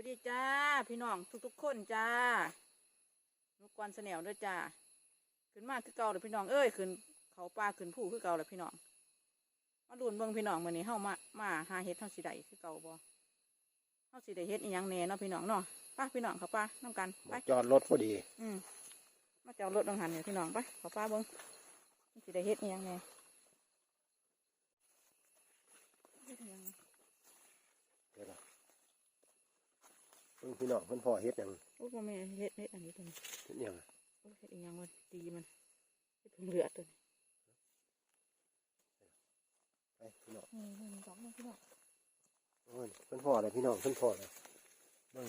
วัสดีจ้า พี่น้องทุกๆคนจ้านุกวันเสนวด้วยจ้า ขึ้นมาคือเก่าเลยพี่น้องเอ้ยขึ้นเขาป่าขึ้นผู้คือเก่าเลยพี่น้อง มาดูนเบิ่งพี่น้องมื้อนี้เฮามา มาหาเฮ็ดเฮาสิได้คือเก่าบ่เฮาสิได้เฮ็ดอีหยังแหน่เนาะพี่น้องเนาะไป้าพี่น้องเขาป้าน้ำกันไปจอดรถพอดี อืมมาเจ้ารถดังหันเนี่ยพี่น้องไปเขาป้าเบิ่งมันสิได้เฮ็ดอีหยังแหน่เฮ็ดอีหยัง เดี๋ยวนะเพิ่งพี่น้องเพิ่นพ่อเฮ็ดหยังโอ้บ่แม่นเฮ็ดเฮ็ดอันนี้ตัวนี้เฮ็ดหยังโอ้เฮ็ดอีหยังมันตีมันเฮ็ดเพิ่งเลือดตัวนี้ไปพี่น้องอืมหนึ่งสองหนึ่งพี่น้องโอ้ยเพิ่นพ่อเลยพี่น้องเพิ่นพ่อเลยเบิ่ง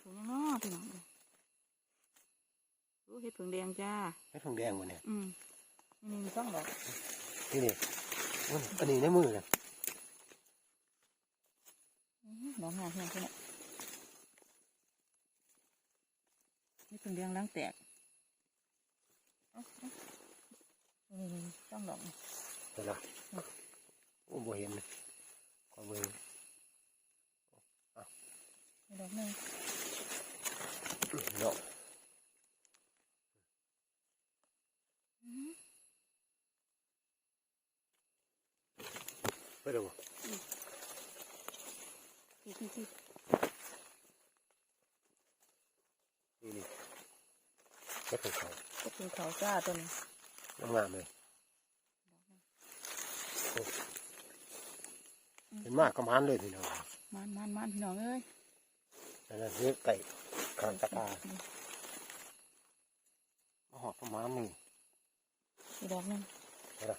ถูกยังเนาะพี่น้องโอ้เฮ็ดเพิ่งแดงจ้าเฮ็ดทองแดงวะเนี่ยอืมนี่นี่สองดอกนี่นี่โอ้ยอันนี้ในมือเลยอื้อดอกงามพี่น้องพี่น้อ งเฮ็ดเพิ่งแดงล้างแตกอาเอานี่นี่สองดอกนี่เห็นละโอ้บ่เห็นเลยขอเบิ่งนี่ดอกหนึ่งเนาะอื้อไปดูบ่พี่พี่พี่ นี่นี่ เฮ็ดของเขาเฮ็ดเพิ่งเขาจ้าตัวนี้งามๆเลยโอ้เห็นมากกระมานเลยพี่น้องมันมันมันพี่น้องเอ้ยนั่นน่ะเฮ็ดไก่ข้างตะกร้ามาหอดประมาณนี้อีกดอกหนึ่งเห็นละ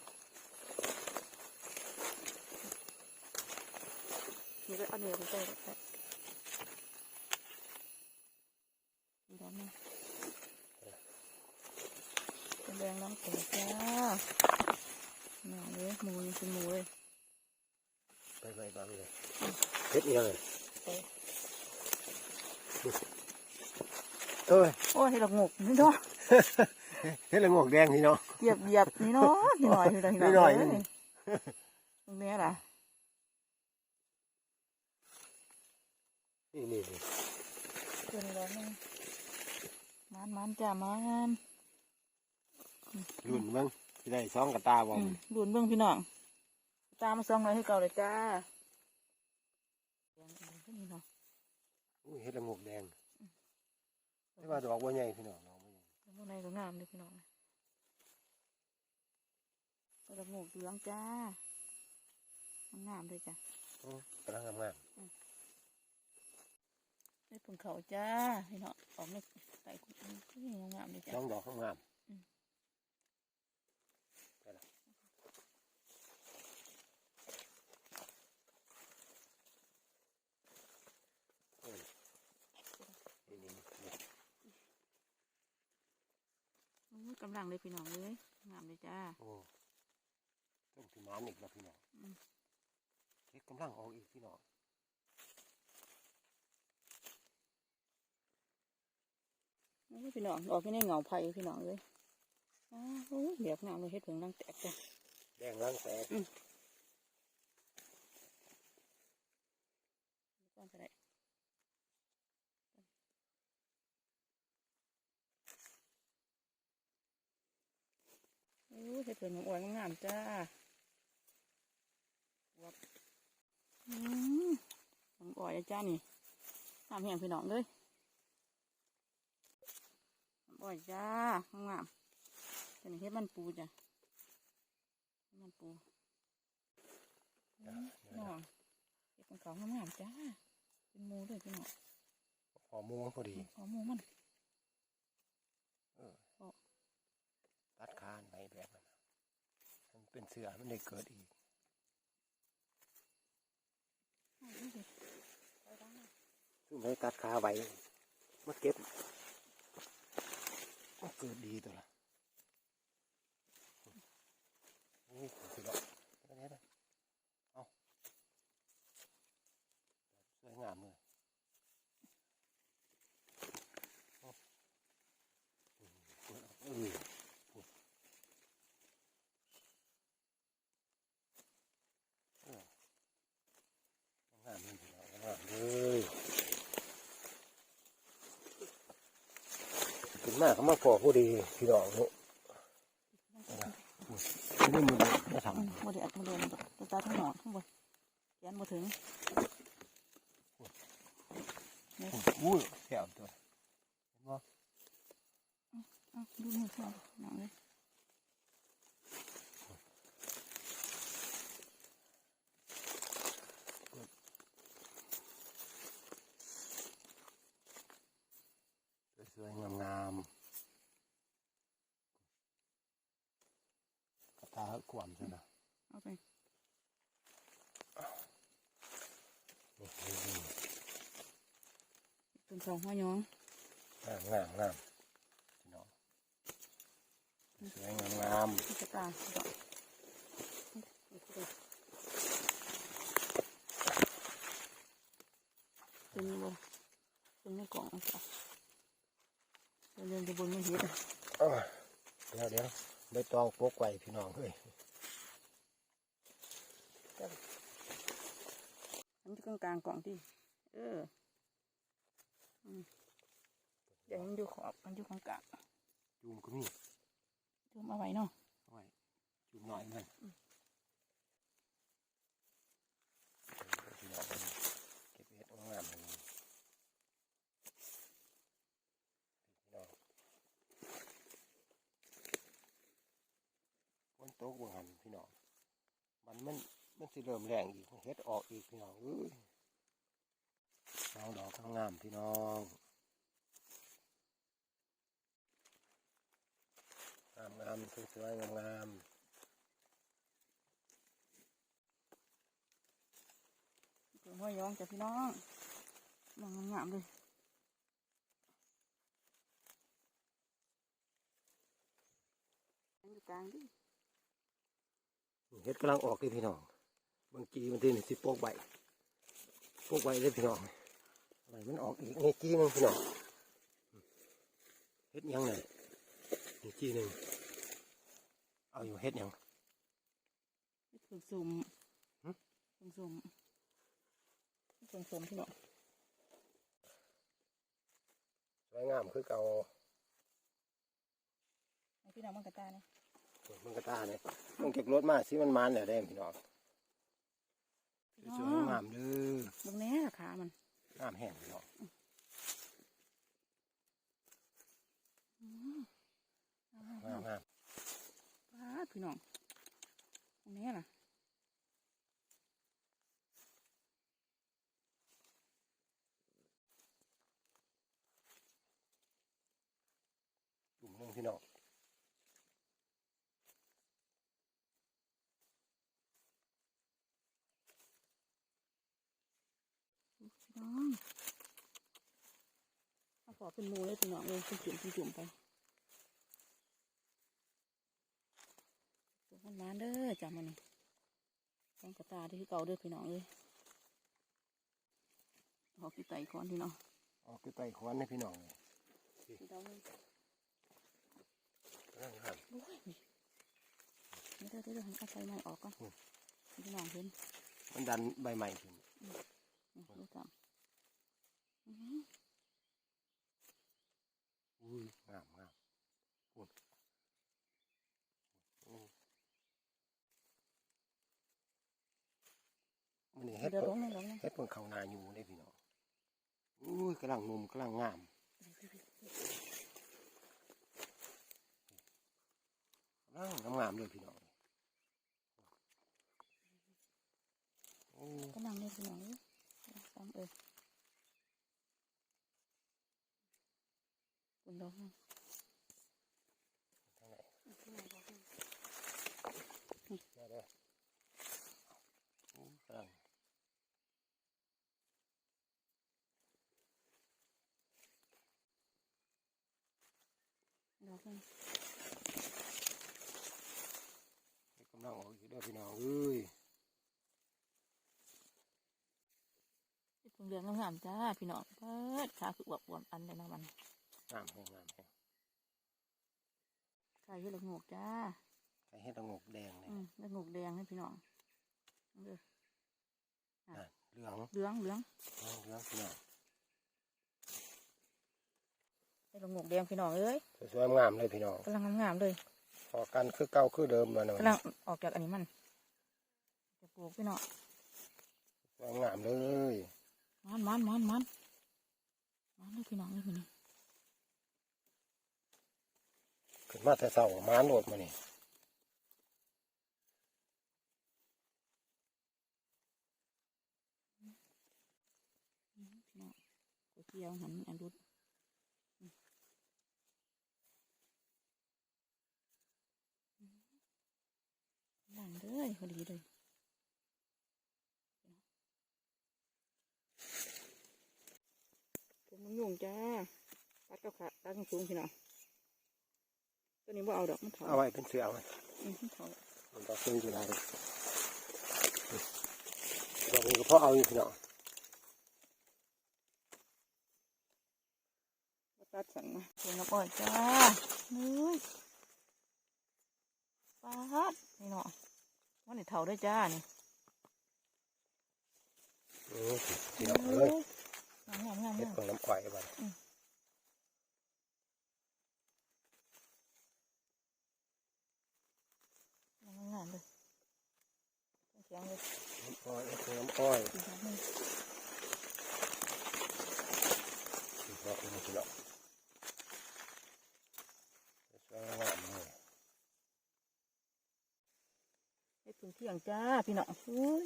นี่ก็เอาเนื้อไปใส่ใส่อีกดอกหนึ่งเป็น แดงน้ำแตกจ้าหน่อเลยหมูยังเป็นหมูเลย ไปไปบางเลยเฮ็ดอีหยังเลยไปเอ้ยโอ้ยให้ดอกงกนี่เนาะเฮ็ดละงอกแดงพี่น้องเหยียบเหยียบนี่เนาะนี่หน่อยนี่หน่อยนี่หน่อยเลนี่ตรงเนี้ยล่ะนี่นี่นี่ตัวนี้ดอกหนึงมันมันจ้ามัน รุ่นเบิ่งสิได้สองกระตาบ่อืมดูนเบิ่งพี่น้อง ตามมาซองหน่อยให้เก่าเลยจ้าแดงอะไรพวกนี้เนาะอุ้ยเฮ็ดละงอกแดงแต่ว่าดอกบ่ใหญ่พี่น้องดอกบ่ใหญ่ข้างในก็งามเลยพี่น้องกระโงกเหลืองจ้ามันงามเลยจ้ะโอ้กำลังงามได้ผงเขาจ้าพี่น้องออกในไก่กุ้งนี่งามเลยๆจ้ะสองดอกงาม อืม ไปละโอ้ยนี่นี่นี่ อุ้ย กำลังเลยพี่น้องเลยงามเลยจ้าโอ้ต้องสิมานอีกแล้วพี่น้องอืมเฮ็ดกำลังออกอีกพี่น้องอุ้ยพี่น้องออกที่ในเงาไผ่พี่น้องเลยอ้าวอุ้ยเหลียบงามเลยเฮ็ดผงรังแตกจ้ะแดงล้างแตกก้อนจะได้ อู้เฮ็ดผงอ้วนงามจ้าวับอืมผงอ่อยจ้านี่งามแห้งพี่น้องเลยผงอ่อยจ้างามๆจะนี่เฮ็ดมันปูจ้ะเฮ็ดมันปูอืมพี่น้องเฮ็ดของเขางามๆจ้าเป็นหมูด้วยพี่น้องหอมม่วงพอดีขอหมูมัน เออตัดคานไปแบบนั้นน่ะมัน เป็นเสือมันได้เกิดอีกเอาอีกสิไปดังเลยซึ่งได้ตัดขาไว้มาเก็บก็เกิดดีตัวละนี่สุดยอดอันนี้นะเอาสวยงามเลยเอาอืมเออเอองามเลยพี่น้องงามเลย มา กเขามาพอผู้ดีพี่น้องเนาะนี่มันจะทอืมบ่ได้อัดบ่ได้มันตาตาทั้งหนอนทั้งบนแขนบ่ถึงำอุ้ยแถวตัวเห็นบ่อ้าวดูมือเขาหนังเลยสวยๆงามๆกระ ตาขวามใช่ไหมเอาไปนี่นี่นี่เป็นสองหัวยองงามงามงามพี่น้องสวยงามงามที่กระตาดอกเป็นบ่เป็นในกล่องจ้ะเป็นเรื่องจะบนไม่เห็นอะเอ้ยเดี๋ยวเดี๋ยว ใบตองปกไว้พี่น้องเฮ้ยอันนี้กลางกลางๆกล่องที่เอออืมเดี๋ยวมันอยู่ขอบมันอยู่กลางกลางจูมก็มีๆจุ่มเอาไว้เนาะเอาไว้จูมหน่อยมันพี่น้องเบิ่งเก็บเห็ดงามๆเลยพี่น้องฝน ตกบ่หันพี่น้องมันมันมันสิเริ่มแรงอีกเฮ็ดออกอีกพี่น้องเอ้ยน้องดอกงามๆพี่น้องงามงามๆสวยๆงามๆเป็นหัวยองจ้ะพี่น้องมองงามๆเลยอันอยู่กลางดิ เฮ็ดกำลังออกเลยพี่น้อง บางกีมันทีนี่สิโปกใบโปกใบเลยพี่น้องใบมันออกอีกนี่จีหนึงพี่น้องเฮ็ดหยังไงนี่จีหนึงเอาอยู่เฮ็ดหยังผึ่งสุ่มหึผึ่งสุ่มผึ่งสุ่มพี่น้องสวยงามคือเก่าให้พี่น้องมันกระตาเนี่ย มันกระตาเนี่ยต้องเก็บรถมาสิมันมันเนี่ยได้พี่น้องพี่น้อสวยงงามเด้อเบางแน่ขามันงามแห้งพี่น้องอืมเอางามงามๆป้าดพี่น้องเบางแน่ล่ะกลุ่มหนึงพี่น้อง พี่น้ องเอาขอเป็นหมูเลยพี่น้องเลยจุ่มๆจุ่มๆไปจุ่มมันมาเด้อจ้ามันนี่ต้องกระตาที่เก่าเด้อพี่น้องเลยออกที่ไตก่อนพี่น้องออกคือไต่ขวานให้พี่น้องเลยพี่น้องเลยกำลังงามโอ้ยนี่เด้อเด้อเด้อเอาไฟใหม่ออกก่อนพี่น้องเห็นมันดันใบใหม่ขึ้นนี่ดูตาม อื้อหืออุ้ยงามงามปุ่นอืมมันนี่เฮ็ดเดี๋ยวเพิ่ร้นองเลยร้องเลยเฮ็ดเพิ่นเข้านาอยู่ได้พี่น้องอุ้ยกำลังหนุ่มกำลังงามกำลังงามๆเลยพี่น้องโอ้ก็นั่งเลยพี่น้องเลยซ้ำเออ คุณร้องเลยทางไหนพี่น้องร้องเลยมาเด้อโอ้กำลังร้องเลยเฮ็ดกำลังออกอีกเด้อพี่น้องเอ้ยเป็นเรืองงามจ้าพี่น้องเปิดขาคือแบบวนอันเลยนะมัน งามแห้งงามแห้งใส่ยี่ละงกจ้าไข่เฮ็ดละงกแดงเลยอืมละงกแดงให้พี่น้องเอาเด้อนั่นเหลืองเหลืองเหลืองเหลืองเหลืองพี่น้องไอ้ให้ลงหมกแดงพี่น้องเอ้ยสวยๆงามเลยพี่น้องกำลังงามๆเลยพอกันคือเก่าคือเดิมมาเนาะกำลังออกจากอันนี้มันจะปลูกพี่น้องสวยงามเลยมันมันมันมันมันเลยพี่น้องเลยพี่นี่ ขึ้นมาแต่เสาม้านโหลดมานี่พี่น้องก๋วยเตี๋ยวหันอันรุดอืมอืมหลังเลยพอดีเลยผมมันยุ่งจ้าปัดเก้าขาตัดสูงๆพี่น้อง ตัวนี้ว่าเอาดอกมันถอยเอาไว้เป็นเสือไว้อืมมันถอยมันก็ขึ้นอยู่ได้ดอกนี้ก็เพราะเอาอยู่พี่น้องมาตัดสั่งมาเสียงกระป๋อยจ้าเฮ้ยปาดนี่เนาะวันนี้เท่าด้วยจ้านี่อืมเดี๋ยวเลยงามงามงามเฮ็ดงามของน้ำควายไป งามงามเลยเสียงเลยน้ำอ้อยน้ำอ้อยดีครับนี่เพราะมันพี่น้องสวเฮ็ดถึงเที่ยงจ้าพี่น้องอุ้ย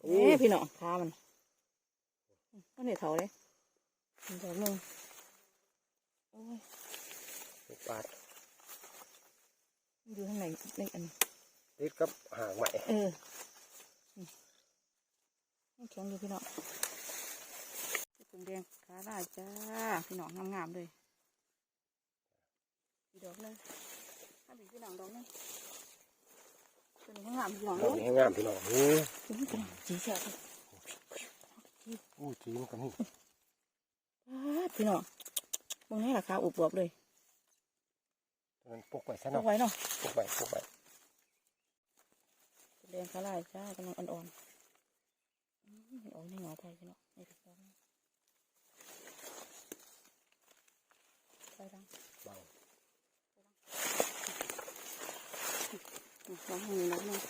โอ้เอ้พี่น้องขามันวันนี้เท่าเลยอีกดอกหนึ่งโอ้ยยปาด มันอยู่ข้างในในอันติดกับหางใหม่เออนี่ให้แข็งดูพี่น้องถุงแดงขาได้จ้า พี่น้องงามๆเลยอีกดอกเลยถ้าเป็นพี่น้องดอกนึงตัวนี้งามพี่น้องดเลอกยนี้งามพี่น้องโอ้ตัวนี้พี่น้องสีเขียวเลยอู้จีมันก็มีป๊าดพี่น้องตรงนี้ราคาอุบวบเลยมันปกไว้ซะเอาเนาะไว้เนาะ ปกไว้ปกไว้ถุงแดงขาได้จ้ากำลังอ่อนๆอืมอ่อนในหงอไทยพี่น้องในถุงแดงไปดังเบาลองมือน้องนึง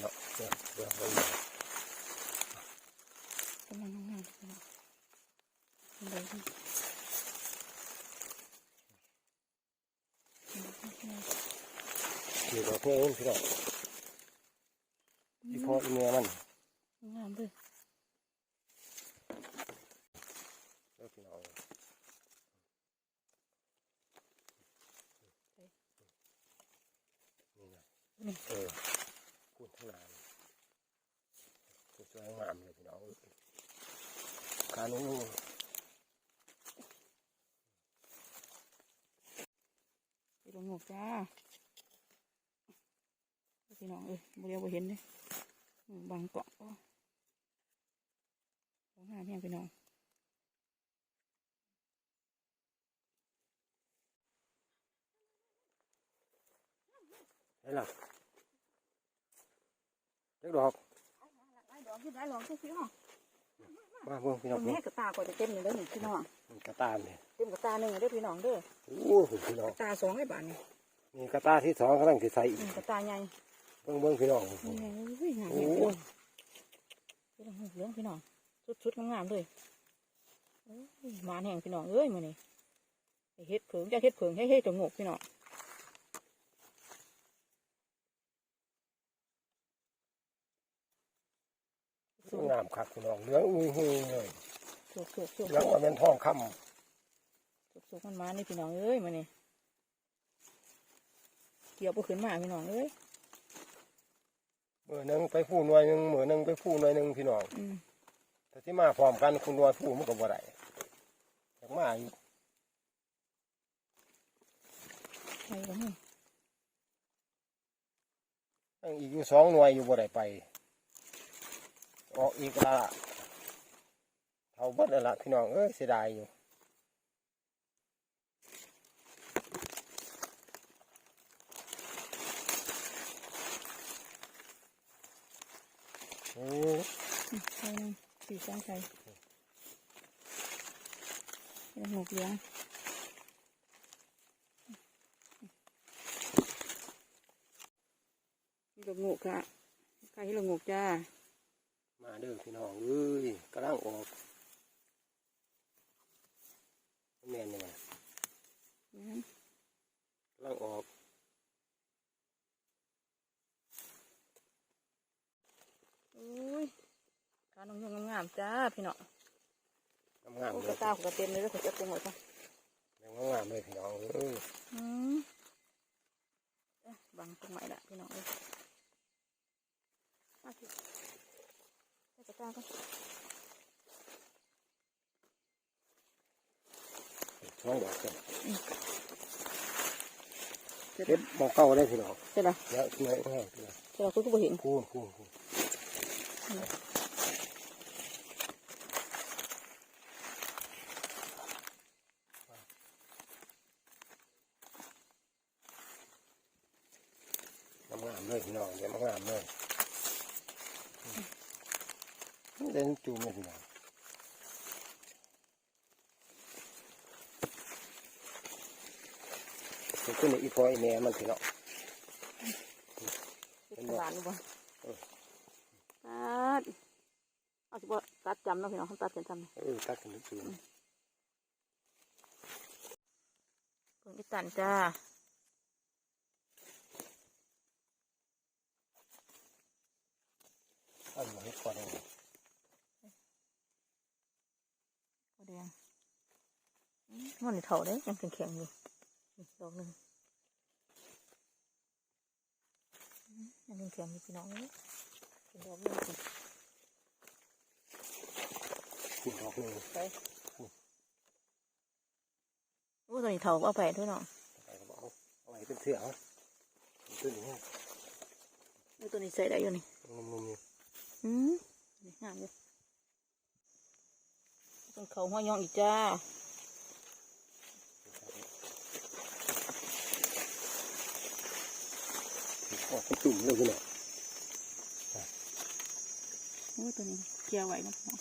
เนาะเดี๋ยวเดี๋ยวเดี๋ยว กำลังงามๆพี่น้องเป็นไรพี่ อยู่ดอกนี้พี่น้องอีพออีเมียมันงามเลยเด้อพี่น้องนี่นะเออพูดทั้งนานสวยงามเลยพี่น้องการนู้นไปลงหมวกจ้า พี่น้องเอ้ยบ่เดียวบ่เห็นเลยอืมบังเกาะก็ของงามแห้งพี่น้องเห็นหรอเล็กดอกไล่ดอกที่ไล่ดอกที่พี่น้องมาเบิ่งพี่ตน้รองงเบิ่นี้งกระตาก่อนจะเต็มเลยเด้อนี่พี่น้องมันกระตามเนี่ยเต็มกระตาหนึ่งเลยเด้อพี่น้องเด้อโอ้โหพี่น้อกงระตาสองไอ้บาทนี่นี่กระตาที่สองกำลังจะใส่อีกอืมกระตาใหญ่ เบิ่งเบิ่งพี่น้องนี่ไงอุ้ยงามแห้งพี่น้องพี่น้องเหลืองพี่น้องชุดๆงามๆเลยโอ้ยหมาแห้งพี่น้องเอ้ยมื้อนี้ไอ้เฮ็ดเผิงจะเฮ็ดเผิงให้เฮ็ดจงกพี่น้องงามคักพี่น้องเหลืองอุ้ยหุยเลยสุกสุกสุกเหลืองว่าเป็นทองคสุกสุกมันมานี่พี่น้องเอ้ยมื้อนี้เกี่ยวบ่ขึ้นมาพี่น้องเอ้ย อหนึ่งไปผู้หน่วยหนึ่งมือหนึ่งไปผู้หน่วยหนึ่งพี่น้องอืมแต่ที่มาพร้อมกันคุณหน่วยผู้มันก็บ่ได้อยากมาอีกไปแล้วนี่ยังอีกอยู่สองหน่วยอยู่บ่ได้ไปออกอีกและละเท่าเบิดแล้วล่ะพี่น้องเอ้ยเสียดายอยู่ อ้ใช่สีจ้างใส่หมกเหลืองนี่ลงกค่ะใครที่ละงกจ้า มาเด้อพี่น้องเอ้ยกระลังออกามๆจ้าพี่น้องงามโอ้ๆกเลระยตาของกระเต็มเลยแล้วผมจะปรุงไว้ก่อนงามๆเลยพี่น้องเอ้ยอืมเอ๊ะบังตรงไหนละพี่น้องเลยมาสิใส่กระตาก่อนช่วงดอกกันเสร็จเฮ็ดมองเข้าได้พี่น้องเสร็จแล้วแล้วเมื่อยแห้งพี่น้องเสร็จแล้วคุณก็บ่เห็นพูนพูนพูน งามเลยพี่น้องเดี๋ยวมางามเลยเดินจูงเลยพี่น้องเป็นขึ้นอีพอยแม่มันพี่น้องเป็นหวานหรือเปล่เออตัดเอาสิบ่ตัดจำเนาะพี่น้องเขาตัดเส้นจำเออตัดกันจูงเพิ่งอีตันจ้ามาให้ก่อนเลย ก็แดงอืมมันนี่ เท่าเด้ยังแข็งๆอยู่นี่ดอกหนึ่งอืมยังแข็งๆอยู่พี่น้องเลยเป็นดอกหนึ่งสิขุดดอกหนึ่งไปโอ้ตัวนี้เท่าเอาไปด้วยเนาะไปก็บอกเอาเอาไว้เป็นเสือเอาตัวนี้โอ้ตัวนี้ใส่ได้อยู่นี่นุ่มๆนี่อืมนี่งามอยู่ต้องเขาหัวยองอีกจ้า ออกเป็นตุ่มเลยพี่น้องโอ้ตัวนี้เกี่ยวไว้นะพี่น้อง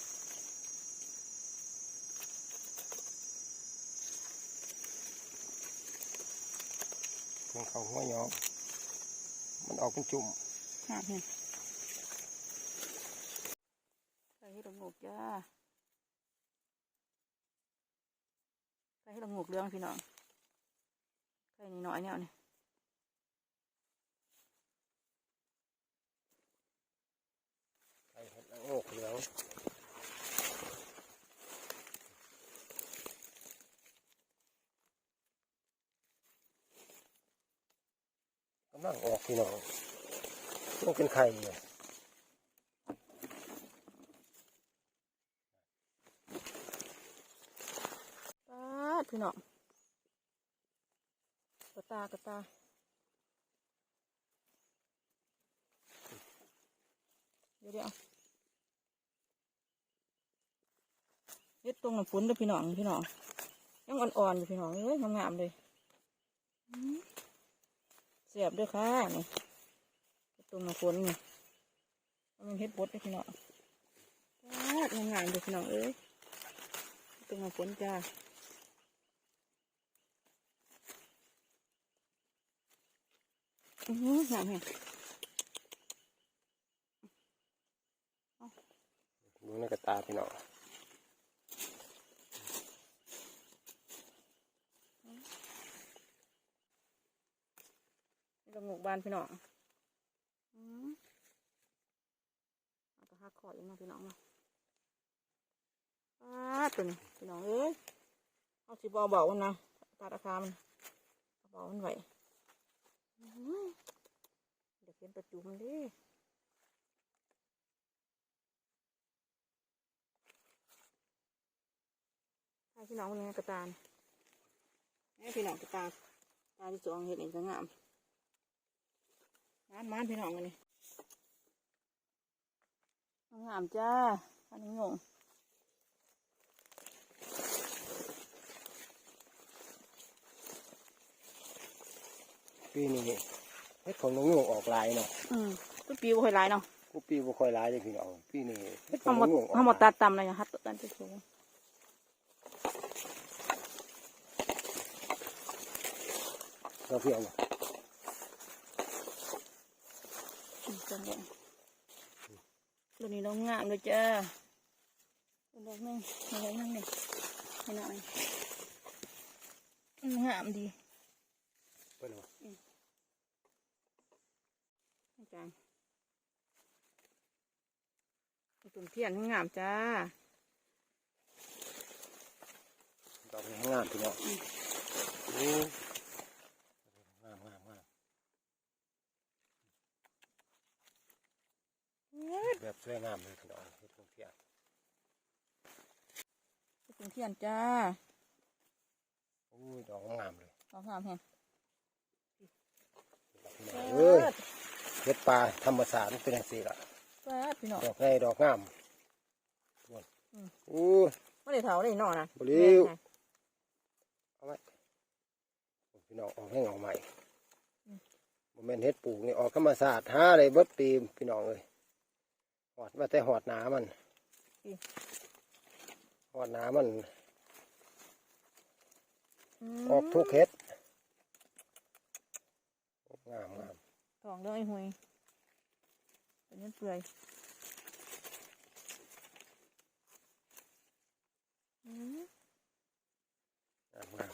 ของเขาหัวยองมันออกเป็นจุ่มงามเนี่ยใส่ให้ละงกจ้าใส่ให้ละงกเรื่องพี่น้องใส่นิดหน่อยเนี่ยนี่ อ้เห็ดละโงกเหลืองกำลังออกพี่น้องต้องเป็นไข่เลยปาดพี่น้องกระตากระตาเดี๋ยวเดี๋ยว เฮ็ดตรงน้ำฝนด้อพี่น้องพี่น้องยังอ่อนๆอยู่พี่น้องเอ้ยงามๆเลยเสียบด้วยค่ะนี่ตรงน้ำฝนนี่มันเฮ็ดบดด้อพี่น้องงามๆเลยพี่น้องเอ้ยตรงน้ำฝนจ้าอือหือหนังนี่ยดูในกระตาพี่น้อง นี่ก็หมกบานพี่น้องอืมเอาตะหักคออีกมาพี่น้องมาป้าดตัวนี้พี่น้องเอ้ยเอาสิบอเบามันนะตาราคามันเอาเบามันไว้อื้อหือเดี๋ยวเขียนประจุมันดิให้พี่น้องมันยังกระตาลให้พี่น้องกระตาตาที่สองเห็นเองจะงาม มานมานพี่น้องกันี่งามจ้า อันนี้งงปีนี้เฮ็ดของน้องงงออกลายเนาะอืมกูปีบ่ค่อยลายเนาะกูปีบ่ค่อยลายเลยพี่น้องปีนี้เฮ็ดของน้องงงออกเขหมดตัดต่ำเลยนะฮัดตัดที่สูเราเพียง จังเลยตัวนี้เรางามเลยจ้าตัวดอกหนึงมาไว้นั่งนี่ให้หน่อยอืมงามดีเพิ่นว่าอาจารย์ตุ่มเทียนงามจ้าดอกนี้งามพี่น้องโอ้งามงามงาม แบบสวยงามเลยพี่น้องเฮ็ดของเพียงตุ่มเทียนจ้าโอ้ยดอกงามเลยดอกงามแฮงพี่น้องเอ้ยเฮ็ดปลาธรรมศาสตร์มันเป็นจังซี่ล่ะเปิดพี่น้องดอกใหญ่ดอกงามโอ้ยไม่ได้เท่าได้นอนะบ่เร็วเอาไว้พี่น้องออกให้ออกใหม่โมเมนเฮ็ดปลูกนี่ออกธรรมศาสตร์หาอะไรเบิดปีพี่น้องเลย หอดมาแต่หอดหนามันหอดหนามัน ออกทุกเฮ็ดงามงามทองเรื่องไอ้หวยเป็นเงินเปื่อยอืมงามงาม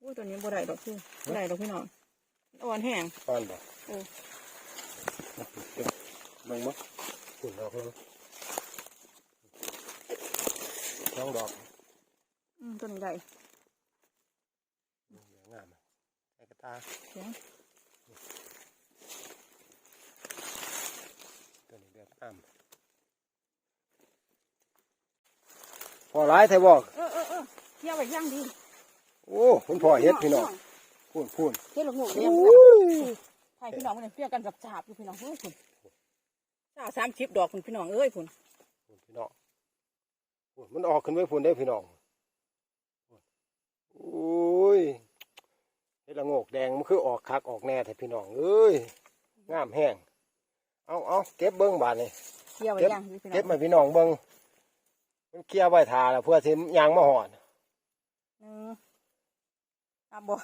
อุ้ยตัวนี้บ่ได้ดอกพี่บ่ได้ดอกพี่น้องอ่อนแห้งป้อนบ่โอ้ มึงมั้งขุ่นดอกนึงสองดอกอืมตัวนี้ได้งามใส่กระตาเสียงตัวนี้แบบงามพอร้ายไทยบอกเออเออเออเที่ยวไปย่างดี โอ้คุณพ่อเฮ็ดพี่น้องพูนพูนเฮ็ดลูกหนูโอเลี้ยง้ย ไทยพี่น้องมันเนี่ยเปรียกกันกับจาบอยู่พี่น้องเฮ้ยคุณจ้าสามชิปดอกคุณพี่น้องเอ้ยคุณพูนพี่น้องพูนมันออกขึ้นไว้พูนได้อพี่น้องโอ้ยเฮ็ดละโงกแดงมันคือออกคักออกแน่แต่พี่น้องเอ้ยงามแห้งเอาเอาเก็บเบิ้งบาดนี่เที่ยวไปย่างดีพี่น้องเก็บมาพี่น้องเบิ้งมันเคลียร์ไว้ทาแล้วเพื่อสิยางมาหอดหนึ่งอะบ่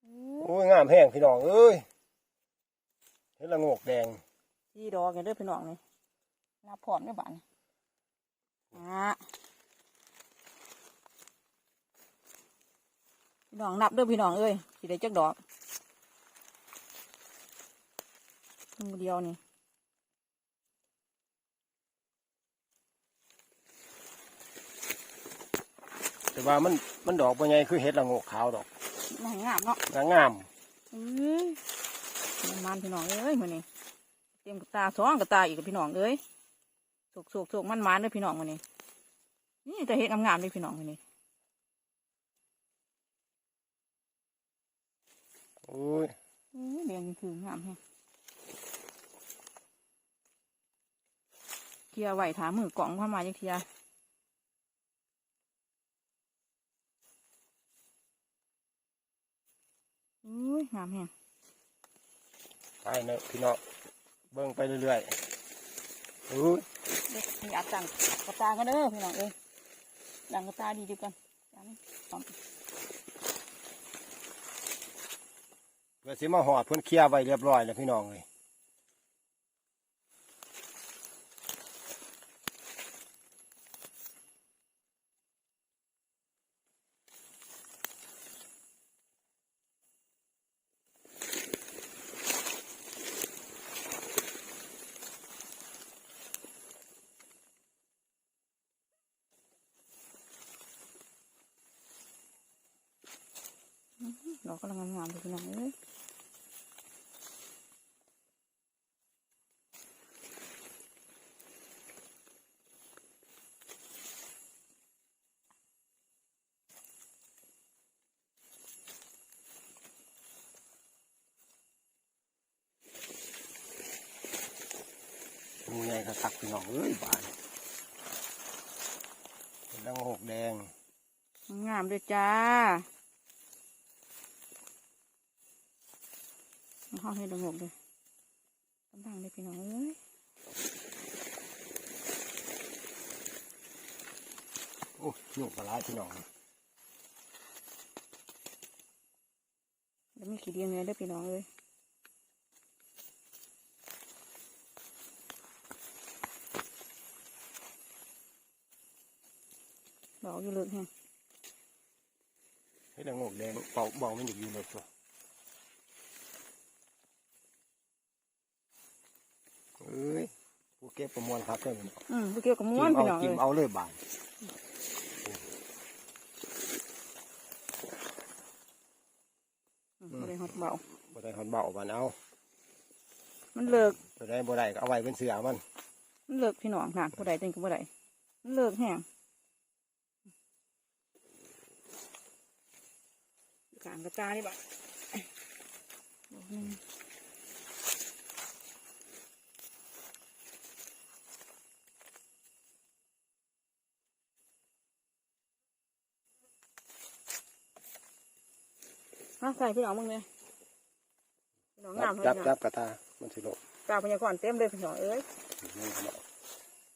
อืม โอ้ยงามแห้งพี่น้องเอ้ยเฮ็ดละโงกแดงสี่ดอกกันเด้อพี่น้องนี่นับพร้อมเด้อบ้านนี่อะพี่น้องนับเด้อพี่น้องเอ้ยสิได้จักดอกมือเดียวนี่แต่ว่ามันมันดอกบ่ใหญ่คือเฮ็ดละโงกขาวดอก น่างามเนาะงามงามอือมันมันพี่น้องเอ้ยมื้อนี้เตรียมกับตาสองกับตาอีกกับพี่น้องเอ้ยสุกสุกสุกมันมันเด้อพี่น้องมื้อนี้นี่จะเฮ็ดงามๆเด้อพี่น้องมื้อนี้โอ้ยอื้อเรียงคืองามแฮะเคลียร์ไว้ถามมือกล่องเข้ามาจักเทีย อุ้ยงามแฮะไปเนอะพี่น้องเบิ่งไปเรื่อยๆโอ้ยเด็กมีอัดตังกระตากันเด้อพี่น้องเอ้ยดังกระตาดีดีกันอย่างนี้พร้อมเพื่อสิมาหอดเพิ่นเคลียร์ไว้เรียบร้อยแล้วพี่น้องเลย ดอ กกำลังงามๆเลยพี่น้องเอ้ยมีไงก็คักพี่น้องเอ้ยบานเป็นละโงกแดง งามด้วยจ้า ห้องให้ดงกเลยกำลังเลยพี่น้องเอ้ยโโอ้ยยุ่งปลาร้ายพี่น้องแล้วมีขี้เดียงเนื้อด้วยพี่น้องเอ้ยเบาอยู่เลยแฮะให้ดังงกแดงเป่าเบามันอยู่อยู่เลยตัว เก็บประมวลครับเพื่อนอืมบ่เกี่ยวกับม้วนจิ้มพี่เอาน้องจิ้เอ้มยเอาเลยบานอืมบ่ได้ฮอดเบา บ่ได้หอนเบาบานเอามันเลิก บ่ได้บ่ได้ก็เอาไว้เป็นเสือมันมันเลิกพี่น้องค่ะผู้ใดเต็งกับผู้ใดมันเลิกแห้งกลางกระตานี่บ่ะดอกหนึ่ง ใส่พี่น้องมึงเลยพี่น้องงามจับเลยจันะบกระตา มันสิโลกกลางพญากรเต็มเลยพี่น้องเอ้ยนี่เขาบอก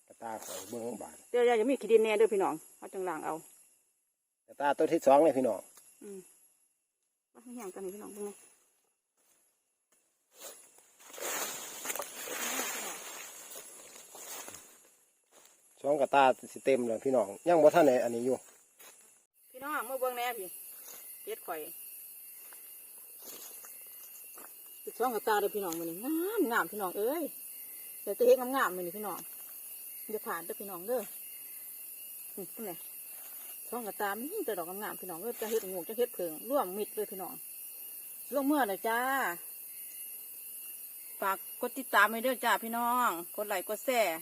กระตาข่อยเบื้องบานเดี๋ยวจะมีขี้ดินแน่เด้วยพี่น้องเอาจังหลังเอา กระตาตัวที่สองเลยพี่น้องอืมมาให้แห้งกันนี่พี่น้องเบิ่งนะสองกระตาสิเต็มเลยพี่น้องยังบ่ทันไหนอันนี้อยู่ พี่น้องเมื่อเบิ่งแน่พี่เฮ็ดข่อยติด ช่องกับตาเลยพี่น้องมันนี่งามงามพี่น้องเอ้ยเดี๋ยวจะเฮ็ดงามๆมันนี่พี่น้องอย่าผ่านเด้อพี่น้องเด้อนี่ตรงไหนช่องกับตามันแต่ดอกงามๆพี่น้องเอ้ยจะเฮ็ดงูจะเฮ็ดเพิงร่วมมิดเลยพี่น้องลงเมื่อเลยจ้าฝากกดติดตามให้เด้อจ้าพี่น้อง กดไลค์กดแชร์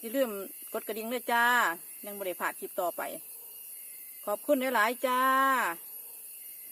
อย่าลืมกดกระดิ่งด้วยจ้ายังบริพลาดคลิปต่อไป ขอบคุณหลายๆจ้า